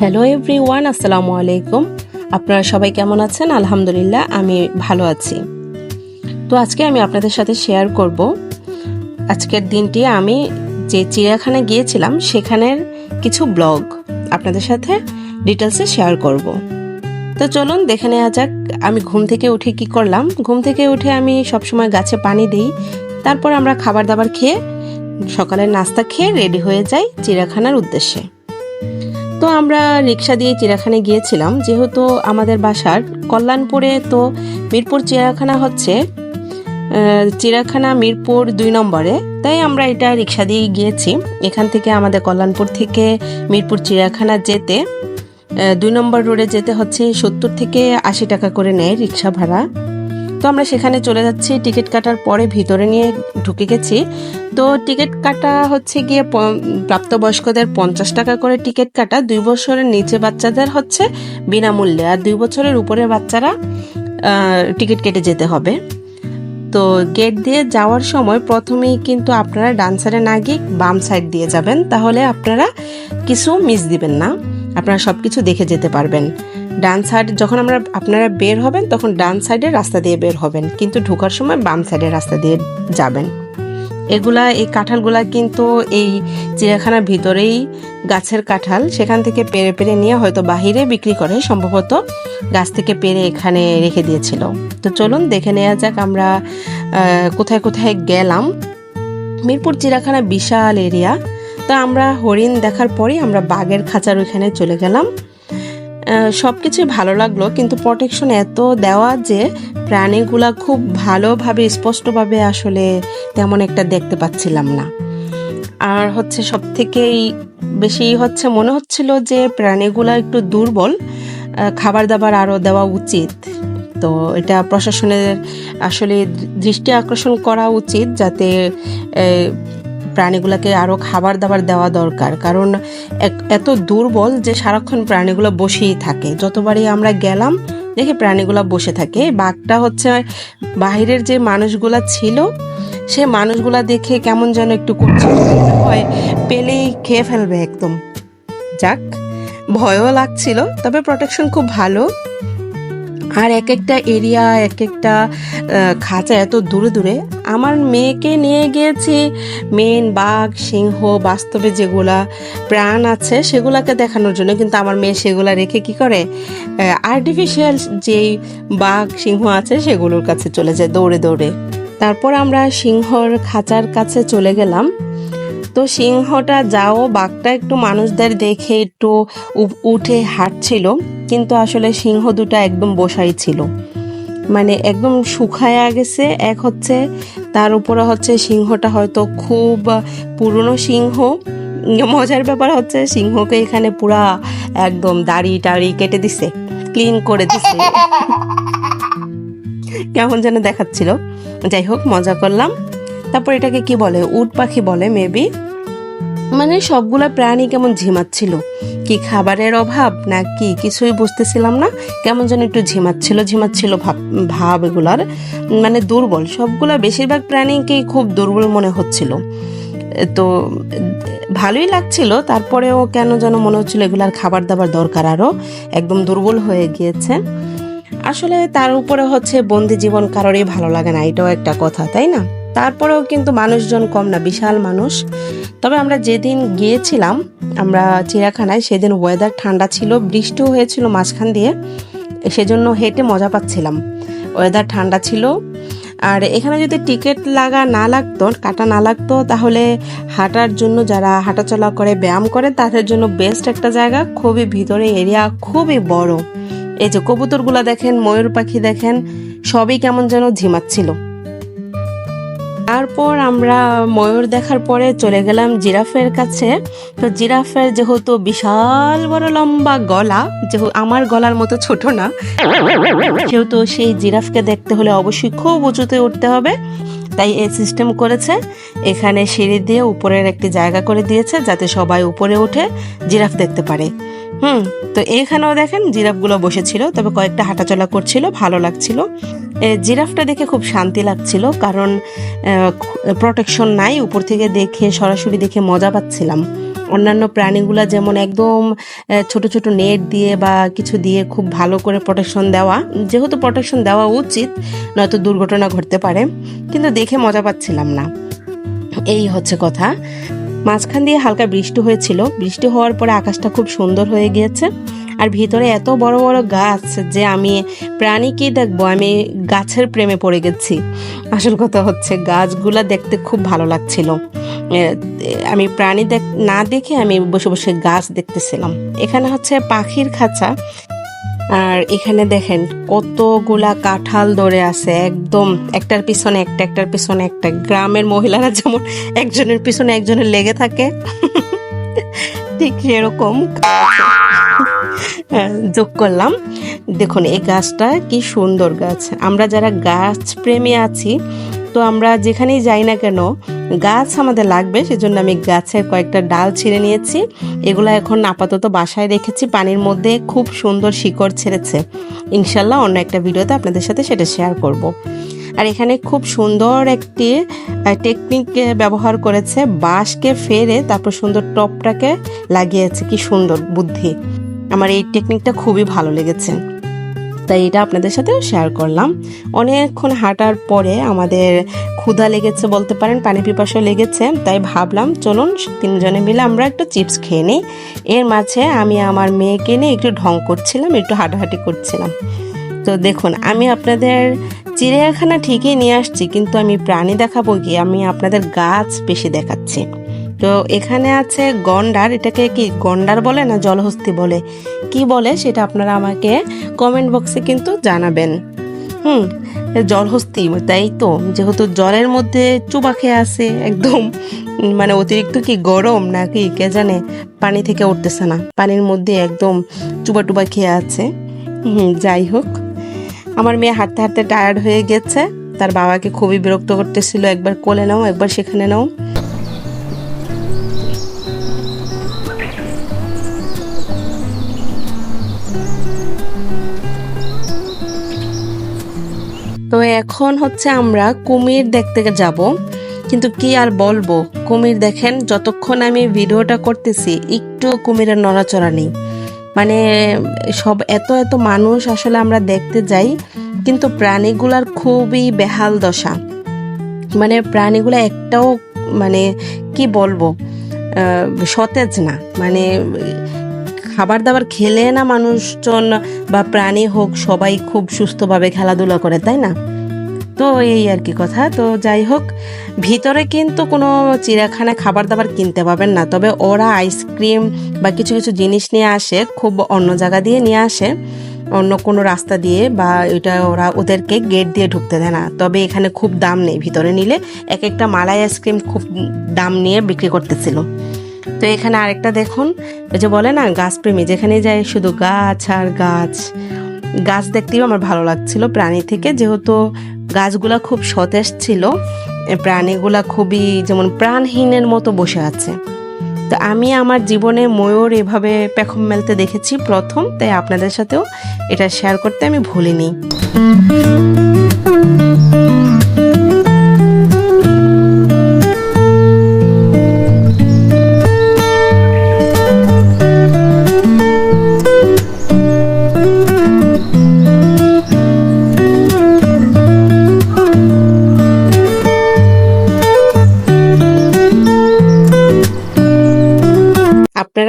Hello every one আসসালামু আলাইকুম। আপনারা সবাই কেমন আছেন? আলহামদুলিল্লাহ, আমি ভালো আছি। তো আজকে আমি আপনাদের সাথে শেয়ার করব। আজকের দিনটি আমি যে চিড়িয়াখানায় গিয়েছিলাম, সেখানের কিছু ব্লগ আপনাদের সাথে ডিটেলসে শেয়ার করব। তো চলুন, দেখে নেওয়া যাক, আমি ঘুম থেকে উঠে কি করলাম। ঘুম থেকে উঠে আমি সবসময় গাছে পানি দিই তারপর আমরা খাবার দাবার খেয়ে সকালের নাস্তা খেয়ে রেডি হয়ে যাই চিড়িয়াখানার উদ্দেশ্যে। তো আমরা রিক্সা দিয়ে চিড়িয়াখানায় গিয়েছিলাম যেহেতু আমাদের বাসার কল্যাণপুরে তো মিরপুর চিড়িয়াখানা হচ্ছে আহ, চিড়িয়াখানা মিরপুর দুই নম্বরে তাই আমরা এটা রিক্সা দিয়ে গিয়েছি। এখান থেকে আমাদের কল্যাণপুর থেকে মিরপুর চিড়িয়াখানা যেতে দুই নম্বর রোডে যেতে হচ্ছে সত্তর থেকে আশি টাকা করে নেয় রিক্সা ভাড়া। আমরা সেখানে চলে যাচ্ছি, টিকিট কাটার পরে ভিতরে নিয়ে ঢুকে গেছি। তো টিকিট কাটা হচ্ছে গিয়ে প্রাপ্তবয়স্কদের পঞ্চাশ টাকা করে টিকিট কাটা। দুই বছরের নিচে বাচ্চাদের হচ্ছে বিনামূল্যে আর দুই বছরের উপরের বাচ্চারা টিকিট কেটে যেতে হবে। তো গেট দিয়ে যাওয়ার সময় প্রথমেই কিন্তু আপনারা ডান সাইডে না গিয়ে বাম সাইড দিয়ে যাবেন। তাহলে আপনারা কিছু মিস দিবেন না। আপনারা সব কিছু দেখে যেতে পারবেন। ডান সাইড যখন আমরা, আপনারা বের হবেন, তখন ডান সাইডের রাস্তা দিয়ে বের হবেন। কিন্তু ঢোকার সময় বাম সাইডের রাস্তা দিয়ে যাবেন। এগুলা, এই কাঁঠালগুলা কিন্তু এই চিড়িয়াখানার ভিতরেই গাছের কাঁঠাল, সেখান থেকে পেরে পেরে নিয়ে হয়তো বাহিরে বিক্রি করে, সম্ভবত গাছ থেকে পেরে এখানে রেখে দিয়েছিল। তো চলুন দেখে নেওয়া যাক আমরা কোথায় কোথায় গেলাম। মিরপুর চিড়িয়াখানা বিশাল এরিয়া তো আমরা হরিণ দেখার পরেই আমরা বাঘের খাঁচার ওইখানে চলে গেলাম। সব কিছুই ভালো লাগল, কিন্তু প্রোটেকশন এত দেওয়া যে প্রাণীগুলা খুব ভালোভাবে, স্পষ্টভাবে আসলে তেমন একটা দেখতে পাচ্ছিলাম না। আর হচ্ছে সব থেকেই বেশি হচ্ছে মনে হচ্ছিল যে প্রাণীগুলা একটু দুর্বল খাবার দাবার আরও দেওয়া উচিত। তো এটা প্রশাসনের আসলে দৃষ্টি আকর্ষণ করা উচিত যাতে প্রাণীগুলোকে আরও খাবার দাবার দেওয়া দরকার। কারণ এত দুর্বল যে সারাক্ষণ প্রাণীগুলো বসেই থাকে। যতবারই আমরা গেলাম, দেখি প্রাণীগুলো বসে থাকে। বাঘটা হচ্ছে বাইরের যে মানুষগুলা ছিল, সে মানুষগুলা দেখে কেমন যেন একটু করছিল মনে হয় পেলেই খেয়ে ফেলবে একদম। যাক, ভয়ও লাগছিল, তবে প্রোটেকশন খুব ভালো। আর এক একটা এরিয়া এক একটা খাঁচা এত দূরে দূরে। আমার মেয়েকে নিয়ে গিয়েছি মেন বাঘ, সিংহ, বাস্তবে যেগুলা প্রাণ আছে সেগুলাকে দেখানোর জন্য। কিন্তু আমার মেয়ে সেগুলা রেখে কি করে? আর্টিফিশিয়াল যেই বাঘ, সিংহ আছে সেগুলোর কাছে চলে যায় দৌড়ে দৌড়ে। তারপর আমরা সিংহর খাঁচার কাছে চলে গেলাম। তো সিংহটা যাও, বাঘটা একটু মানুষদের দেখে একটু উঠে হাঁটছিল, কিন্তু আসলে সিংহ দুটা একদম বসাই ছিল। মানে একদম শুকায়া গেছে, এক হচ্ছে তার উপরে হচ্ছে সিংহটা হয়তো খুব পুরনো সিংহ। মজার ব্যাপার হচ্ছে সিংহকে এখানে পুরা একদম দাড়ি টাড়ি কেটে দিছে, ক্লিন করে দিছে। কেমন যেন দেখাচ্ছিল। যাই হোক, মজা করলাম। তারপর এটাকে কি বলে? উট পাখি বলে মেবি মানে সবগুলা প্রাণী কেমন ঝিমাচ্ছিল? কি খাবারের অভাব না কি কিছুই বুঝতেছিলাম না? কেমন যেন একটু ঝিমাচ্ছিল ঝিমাচ্ছিল ভাব ভাব এগুলার। মানে দুর্বল। সবগুলা বেশিরভাগ প্রাণীকেই খুব দুর্বল মনে হচ্ছিল। তো ভালোই লাগছিল, তারপরেও কেন যেন মনে হচ্ছিল এগুলার খাবার দাবার দরকার আরও একদম দুর্বল হয়ে গিয়েছে। আসলে তার উপরে হচ্ছে বন্দি জীবন কারোরই ভালো লাগে না, এটাও একটা কথা, তাই না? তারপরেও কিন্তু মানুষজন কম না, বিশাল মানুষ। তবে আমরা যেদিন গিয়েছিলাম, আমরা চিড়িয়াখানায়, সেদিন ওয়েদার ঠান্ডা ছিল, বৃষ্টিও হয়েছিল মাঝখান দিয়ে, সেজন্য হেঁটে মজা পাচ্ছিলাম। ওয়েদার ঠান্ডা ছিল। আর এখানে যদি টিকিট লাগা না লাগতো, কাটা না লাগতো, তাহলে হাঁটার জন্য যারা হাঁটাচলা করে, ব্যায়াম করে, তাদের জন্য বেস্ট একটা জায়গা। খুবই ভিতরে এরিয়া খুবই বড়। এই যে কবুতরগুলা দেখেন, ময়ূর পাখি দেখেন, সবই কেমন যেন ঝিমাচ্ছিল। তারপর আমরা ময়ূর দেখার পরে চলে গেলাম জিরাফের কাছে। তো জিরাফের যেহেতু বিশাল বড় লম্বা গলা, যেহেতু আমার গলার মতো ছোট না, সেহেতু সেই জিরাফকে দেখতে হলে অবশ্যই খুব উঁচুতে উঠতে হবে। তাই এই সিস্টেম করেছে। এখানে সিঁড়ি দিয়ে উপরের একটি জায়গা করে দিয়েছে যাতে সবাই উপরে উঠে জিরাফ দেখতে পারে। হুম, তো এখানেও দেখেন জিরাফগুলো বসেছিল, তবে কয়েকটা হাঁটাচলা করছিল, ভালো লাগছিল। জিরাফটা দেখে খুব শান্তি লাগছিল, কারণ প্রোটেকশন নাই, উপর থেকে দেখে, সরাসরি দেখে মজা পাচ্ছিলাম। অন্যান্য প্রাণীগুলো যেমন একদম ছোট ছোট নেট দিয়ে বা কিছু দিয়ে খুব ভালো করে প্রোটেকশন দেওয়া। যেহেতু প্রোটেকশন দেওয়া উচিত, নয়তো দুর্ঘটনা ঘটতে পারে, কিন্তু দেখে মজা পাচ্ছিলাম না। এই হচ্ছে কথা। মাঝখান দিয়ে হালকা বৃষ্টি হয়েছিল। বৃষ্টি হওয়ার পরে আকাশটা খুব সুন্দর হয়ে গিয়েছে। আর ভিতরে এত বড় বড় গাছ যে আমি প্রাণী কি দেখব? আমি গাছের প্রেমে পড়ে গেছি। আসল কথা হচ্ছে গাছগুলা দেখতে খুব ভালো লাগছিল। আমি প্রাণী দেখ না দেখে আমি বসে বসে গাছ দেখতেছিলাম। এখানে হচ্ছে পাখির খাঁচা। আর এখানে দেখেন কতগুলা কাঁঠাল ধরে আছে একদম একটার পিছনে একটা একটার পিছনে একটা। গ্রামের মহিলারা যেমন একজনের পিছনে একজনের লেগে থাকে ঠিক সেরকম হ্যাঁ, যোগ করলাম। দেখুন এই গাছটা কি সুন্দর গাছ। আমরা যারা গাছ প্রেমী আছি তো আমরা যেখানেই যাই না কেন গাছ আমাদের লাগবে, সেজন্য আমি গাছের কয়েকটা ডাল ছিঁড়ে নিয়েছি। এগুলো এখন আপাতত বাসায় রেখেছি, পানির মধ্যে খুব সুন্দর শিকড় ছেড়েছে। ইনশাল্লাহ অন্য একটা ভিডিওতে আপনাদের সাথে সেটা শেয়ার করব। আর এখানে খুব সুন্দর একটি টেকনিক ব্যবহার করেছে, বাঁশকে ফেরে তারপর সুন্দর টপটাকে লাগিয়েছে, কি সুন্দর বুদ্ধি। আমার এই টেকনিকটা খুবই ভালো লেগেছে। তাই এটা আপনাদের সাথে শেয়ার করলাম। অনেকক্ষণ হাঁটার পরে আমাদের ক্ষুধা লেগেছে বলতে পারেন, পানি পিপাসা লেগেছে, তাই ভাবলাম চলুন তিনজনে মিলে আমরা একটু চিপস খেয়ে নিই। এর মাঝে আমি আমার মেয়েকে নিয়ে একটু ঢং করছিলাম, একটু হাঁটাহাঁটি করছিলাম। তো দেখুন, আমি আপনাদের চিড়িয়াখানা ঠিকই নিয়ে আসছি, কিন্তু আমি প্রাণী দেখাবো গিয়ে আমি আপনাদের গাছ বেশি দেখাচ্ছি। তো এখানে আছে গন্ডার, এটাকে কি গন্ডার বলে না জলহস্তি বলে? কি বলে সেটা আপনারা আমাকে কমেন্ট বক্সে কিন্তু জানাবেন। হুম, জলহস্তি, তাই তো? যেহেতু জলের মধ্যে চুবা খেয়ে আছে, একদম মানে অতিরিক্ত কি গরম নাকি কে জানে? পানি থেকে উঠতেছে না, পানির মধ্যে একদম চুবা টুবা খেয়ে আছে। হুম, যাই হোক, আমার মেয়ে হাঁটতে হাঁটতে টায়ার্ড হয়ে গেছে, তার বাবাকে খুবই বিরক্ত করতেছিল, একবার কোলে নাও, একবার সেখানে নাও। তো এখন হচ্ছে আমরা কুমির দেখতে যাব। কিন্তু কি আর বলব, কুমির দেখেন, যতক্ষণ আমি ভিডিওটা করতেছি, একটু কুমিরের নড়াচড়া নেই। মানে সব এত এত মানুষ আসলে আমরা দেখতে যাই, কিন্তু প্রাণীগুলার খুবই বেহাল দশা। মানে প্রাণীগুলো একটাও মানে কি বলব সতেজ না। মানে খাবার দাবার খেলে না মানুষজন বা প্রাণী হোক, সবাই খুব সুস্থভাবে খেলাধুলা করে, তাই না? তো এই আর কি কথা। তো যাই হোক, ভিতরে কিন্তু কোনো চিড়িয়াখানা খাবার দাবার কিনতে পাবেন না। তবে ওরা আইসক্রিম বা কিছু কিছু জিনিস নিয়ে আসে, খুব অন্য জায়গা দিয়ে নিয়ে আসে, অন্য কোনো রাস্তা দিয়ে বা এটা ওরা ওদেরকে গেট দিয়ে ঢুকতে দেয় না। তবে এখানে খুব দাম নেই ভিতরে নিলে। এক একটা মালাই আইসক্রিম খুব দাম নিয়ে বিক্রি করতেছিল। তো এখানে আরেকটা দেখুন ওই যে বলে না, গাছপ্রেমী যেখানে যায় শুধু গাছ আর গাছ। গাছ দেখতেও আমার ভালো লাগছিল প্রাণী থেকে, যেহেতু গাছগুলা খুব সতেজ ছিল প্রাণীগুলা খুবই যেমন প্রাণহীনের মতো বসে আছে। তো আমি আমার জীবনে ময়ূর এভাবে পেখম মেলতে দেখেছি প্রথম, তাই আপনাদের সাথেও এটা শেয়ার করতে আমি ভুলিনি।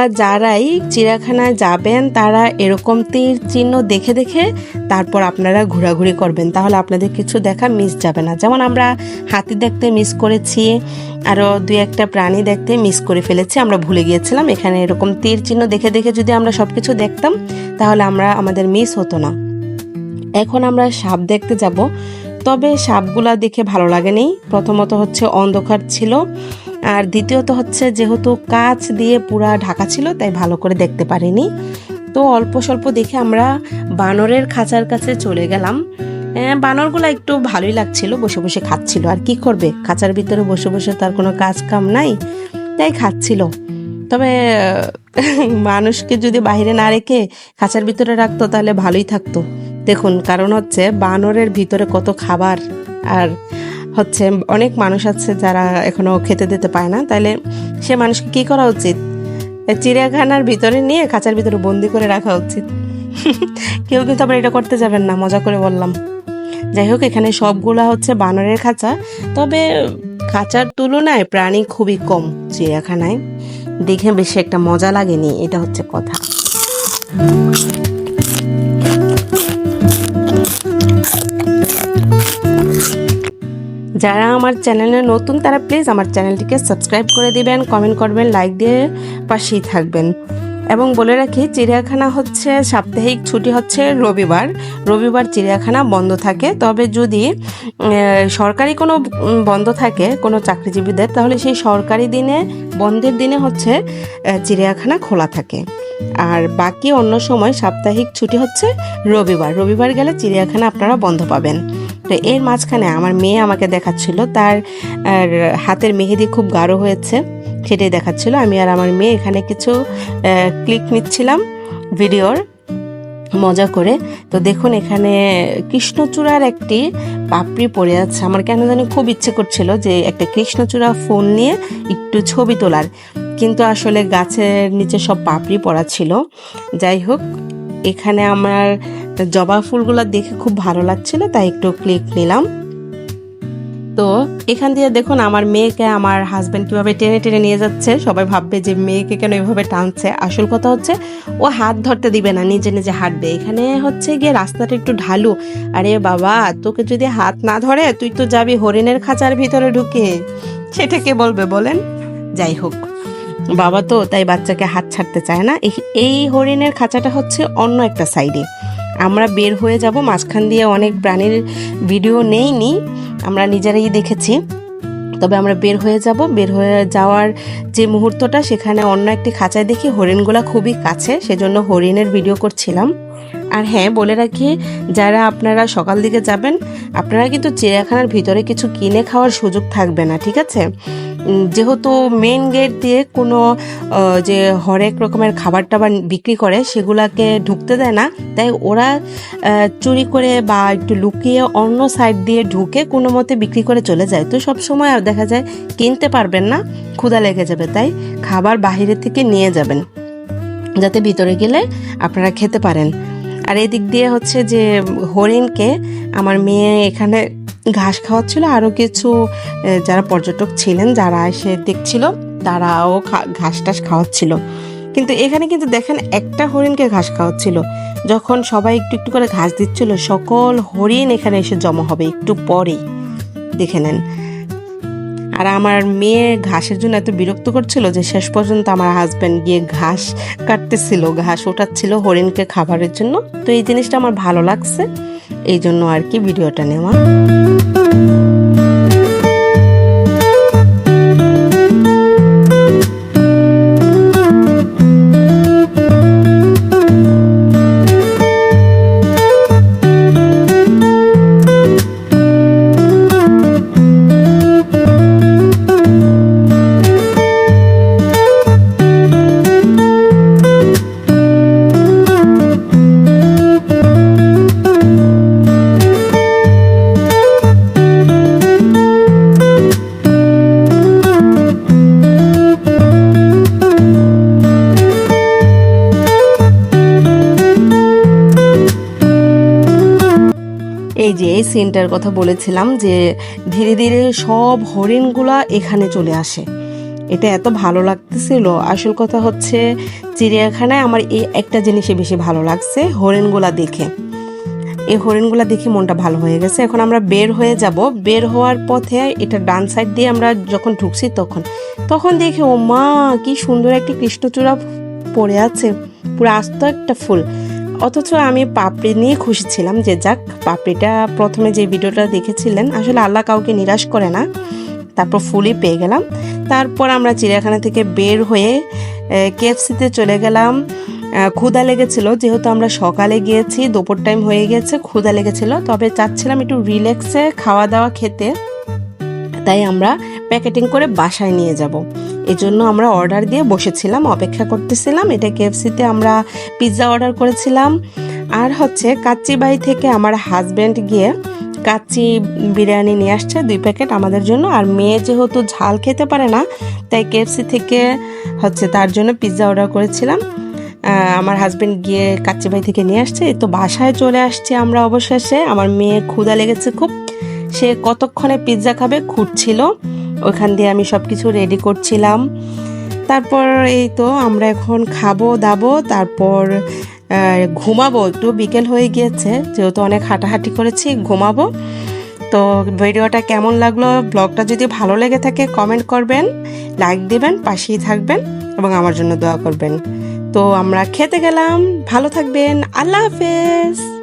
আপনারা যারাই চিড়িয়াখানায় যাবেন, তারা এরকম তীর চিহ্ন দেখে দেখে তারপর আপনারা ঘোরাঘুরি করবেন। তাহলে আপনাদের কিছু দেখা মিস যাবে না। যেমন আমরা হাতি দেখতে মিস করেছি আরও দুই একটা প্রাণী দেখতে মিস করে ফেলেছি, আমরা ভুলে গিয়েছিলাম। এখানে এরকম তীর চিহ্ন দেখে দেখে যদি আমরা সব কিছু দেখতাম, তাহলে আমরা আমাদের মিস হতো না। এখন আমরা সাপ দেখতে যাব। তবে সাপগুলা দেখে ভালো লাগেনি। প্রথমত হচ্ছে অন্ধকার ছিল, আর দ্বিতীয়ত হচ্ছে যেহেতু কাঁচ দিয়ে পুরা ঢাকা ছিল, তাই ভালো করে দেখতে পারিনি। তো অল্প স্বল্প দেখে আমরা বানরের খাঁচার কাছে চলে গেলাম। বানরগুলো একটু ভালোই লাগছিল, বসে বসে খাচ্ছিল। আর কি করবে? খাঁচার ভিতরে বসে বসে তার কোনো কাজ কাম নাই, তাই খাচ্ছিল। তবে, মানুষকে যদি বাইরে না রেখে খাঁচার ভিতরে রাখতো, তাহলে ভালোই থাকতো। দেখুন, কারণ হচ্ছে বানরের ভিতরে কত খাবার আর হচ্ছে অনেক মানুষ আছে যারা এখনও খেতে দিতে পায় না। তাহলে সে মানুষকে কি করা উচিত? চিড়িয়াখানার ভিতরে নিয়ে খাঁচার ভিতরে বন্দি করে রাখা উচিত। কেউ কিন্তু আবার এটা করতে যাবেন না, মজা করে বললাম। যাই হোক, এখানে সবগুলা হচ্ছে বানরের খাঁচা। তবে খাঁচার তুলনায় প্রাণী খুবই কম চিড়িয়াখানায়। দেখে বেশি একটা মজা লাগেনি, এটা হচ্ছে কথা। যারা আমার চ্যানেলে নতুন, তারা প্লিজ আমার চ্যানেলটিকে সাবস্ক্রাইব করে দিবেন কমেন্ট করবেন লাইক দিয়ে পাশেই থাকবেন। এবং বলে রাখি, চিড়িয়াখানা হচ্ছে, সাপ্তাহিক ছুটি হচ্ছে রবিবার। রবিবার চিড়িয়াখানা বন্ধ থাকে। তবে যদি সরকারি কোনো বন্ধ থাকে, কোনো চাকরিজীবীদের, তাহলে সেই সরকারি দিনে, বন্ধের দিনে হচ্ছে চিড়িয়াখানা খোলা থাকে। আর বাকি অন্য সময় সাপ্তাহিক ছুটি হচ্ছে রবিবার। রবিবার গেলে চিড়িয়াখানা আপনারা বন্ধ পাবেন। তো এর মাঝখানে আমার মেয়ে আমাকে দেখাচ্ছিল, তার হাতের মেহেদি খুব গাঢ় হয়েছে, সেটাই দেখাচ্ছিল। আমি আর আমার মেয়ে এখানে কিছু ক্লিক নিচ্ছিলাম ভিডিওর, মজা করে। তো দেখুন এখানে কৃষ্ণচূড়ার একটি পাপড়ি পড়ে আছে। আমার কেন জানি খুব ইচ্ছে করছিল যে একটা কৃষ্ণচূড়া ফোন নিয়ে একটু ছবি তোলার। কিন্তু আসলে গাছের নিচে সব পাপড়ি পড়া ছিল। যাই হোক এখানে আমার জবা ফুলগুলো দেখে খুব ভালো লাগছিল, তাই একটু ক্লিক নিলাম। তো এখান দিয়ে দেখুন আমার মেয়েকে আমার হাজব্যান্ড কীভাবে টেনে টেনে নিয়ে যাচ্ছে, সবাই ভাববে যে মেয়েকে কেন এভাবে টানছে। আসল কথা হচ্ছে, ও হাত ধরতে দিবে না, নিজে নিজে হাঁটবে। এখানে হচ্ছে গিয়ে রাস্তাটা একটু ঢালু। আরে বাবা, তোকে যদি হাত না ধরে, তুই তো যাবি হরিণের খাঁচার ভিতরে ঢুকে। সেটা কে বলবে বলেন? যাই হোক। বাবা তো তাই বাচ্চাকে হাত ছাড়তে চায় না। এই হরিণের খাঁচাটা হচ্ছে অন্য একটা সাইডে। আমরা বের হয়ে যাব, মাঝখান দিয়ে অনেক প্রাণীর ভিডিও নেইনি, আমরা নিজেরাই দেখেছি। তবে আমরা বের হয়ে যাব, বের হয়ে যাওয়ার যে মুহূর্তটা, সেখানে অন্য একটি খাঁচায় দেখি হরিণগুলা খুবই কাছে, সেজন্য হরিণের ভিডিও করছিলাম। আর হ্যাঁ বলে রাখি, যারা আপনারা সকাল দিকে যাবেন, আপনারা কিন্তু চিড়িয়াখানার ভিতরে কিছু কিনে খাওয়ার সুযোগ থাকবে না, ঠিক আছে? যেহেতু মেন গেট দিয়ে কোনো যে হরেক রকমের খাবার টাবার বিক্রি করে, সেগুলাকে ঢুকতে দেয় না। তাই ওরা চুরি করে বা একটু লুকিয়ে অন্য সাইড দিয়ে ঢুকে কোনো মতে বিক্রি করে চলে যায়। তো সব সময় দেখা যায়, কিনতে পারবেন না, ক্ষুধা লেগে যাবে। তাই খাবার বাহিরে থেকে নিয়ে যাবেন, যাতে ভিতরে গেলে আপনারা খেতে পারেন। আর এদিক দিয়ে হচ্ছে যে হরিণকে আমার মেয়ে এখানে ঘাস খাওয়াচ্ছিল। আরও কিছু যারা পর্যটক ছিলেন, যারা এসে দেখছিল, তারাও ঘাস টাস খাওয়াচ্ছিল। কিন্তু এখানে কিন্তু দেখেন একটা হরিণকে ঘাস খাওয়াচ্ছিল। যখন সবাই একটু একটু করে ঘাস দিচ্ছিল, সকল হরিণ এখানে এসে জমা হবে, একটু পরেই। দেখে নেন। আর আমার মেয়ে ঘাসের জন্য এত বিরক্ত করছিল যে শেষ পর্যন্ত আমার হাজব্যান্ড গিয়ে ঘাস কাটতেছিল, ঘাস ওঠাচ্ছিল হরিণকে খাবারের জন্য। তো এই জিনিসটা আমার ভালো লাগছে, এই জন্য আর কি ভিডিওটা নেওয়া। এই সিনটার কথা বলেছিলাম যে ধীরে ধীরে সব হরিণগুলা এখানে চলে আসে। এটা এত ভালো লাগতেছিল। আসল কথা হচ্ছে চিড়িয়াখানায় আমার এই একটা জিনিসে বেশি ভালো লাগছে, হরিণগুলা দেখে। এই হরিণগুলা দেখে মনটা ভালো হয়ে গেছে। এখন আমরা বের হয়ে যাব। বের হওয়ার পথে এটা ডান সাইড দিয়ে আমরা যখন ঢুকছি তখন তখন দেখে ও মা কি সুন্দর একটি কৃষ্ণচূড়া পড়ে আছে। পুরো আস্ত একটা ফুল। অথচ আমি পাপড়ি নিয়ে খুশি ছিলাম, যে যাক, পাপড়িটা প্রথমে যে ভিডিওটা দেখেছিলেন, আসলে আল্লাহ কাউকে নিরাশ করে না। তারপর ফুলই পেয়ে গেলাম। তারপর আমরা চিড়িয়াখানা থেকে বের হয়ে কেএফসিতে চলে গেলাম। ক্ষুদা লেগেছিল, যেহেতু আমরা সকালে গিয়েছি, দুপুর টাইম হয়ে গেছে ক্ষুদা লেগেছিল। তবে চাচ্ছিলাম একটু রিল্যাক্সে খাওয়া দাওয়া খেতে। তাই আমরা প্যাকেটিং করে বাসায় নিয়ে যাব। এজন্য আমরা অর্ডার দিয়ে বসেছিলাম, অপেক্ষা করতেছিলাম। এটা কেএফসিতে আমরা পিৎজা অর্ডার করেছিলাম। আর হচ্ছে কাচ্চিবাই থেকে আমার হাজব্যান্ড গিয়ে কাচ্চি বিরিয়ানি নিয়ে আসছে, দুই প্যাকেট আমাদের জন্য। আর মেয়ে যেহেতু ঝাল খেতে পারে না, তাই কেএফসি থেকে হচ্ছে তার জন্য পিৎজা অর্ডার করেছিলাম। আমার হাজব্যান্ড গিয়ে কাচ্চিবাই থেকে নিয়ে আসছে। তো বাসায় চলে আসছে আমরা অবশেষে। আমার মেয়ে ক্ষুদা লেগেছে খুব। সে কতক্ষণে পিৎজা খাবে খুঁটছিল ওখান দিয়ে আমি সব কিছু রেডি করছিলাম। তারপর এই তো আমরা এখন খাব, দাবো, তারপর ঘুমাবো। একটু বিকেল হয়ে গিয়েছে, যেহেতু অনেক হাঁটাহাঁটি করেছি, ঘুমাবো। তো ভিডিওটা কেমন লাগল, ব্লগটা যদি ভালো লেগে থাকে কমেন্ট করবেন লাইক দিবেন, পাশেই থাকবেন এবং আমার জন্য দোয়া করবেন। তো আমরা খেতে গেলাম, ভালো থাকবেন, আল্লাহ হাফেজ।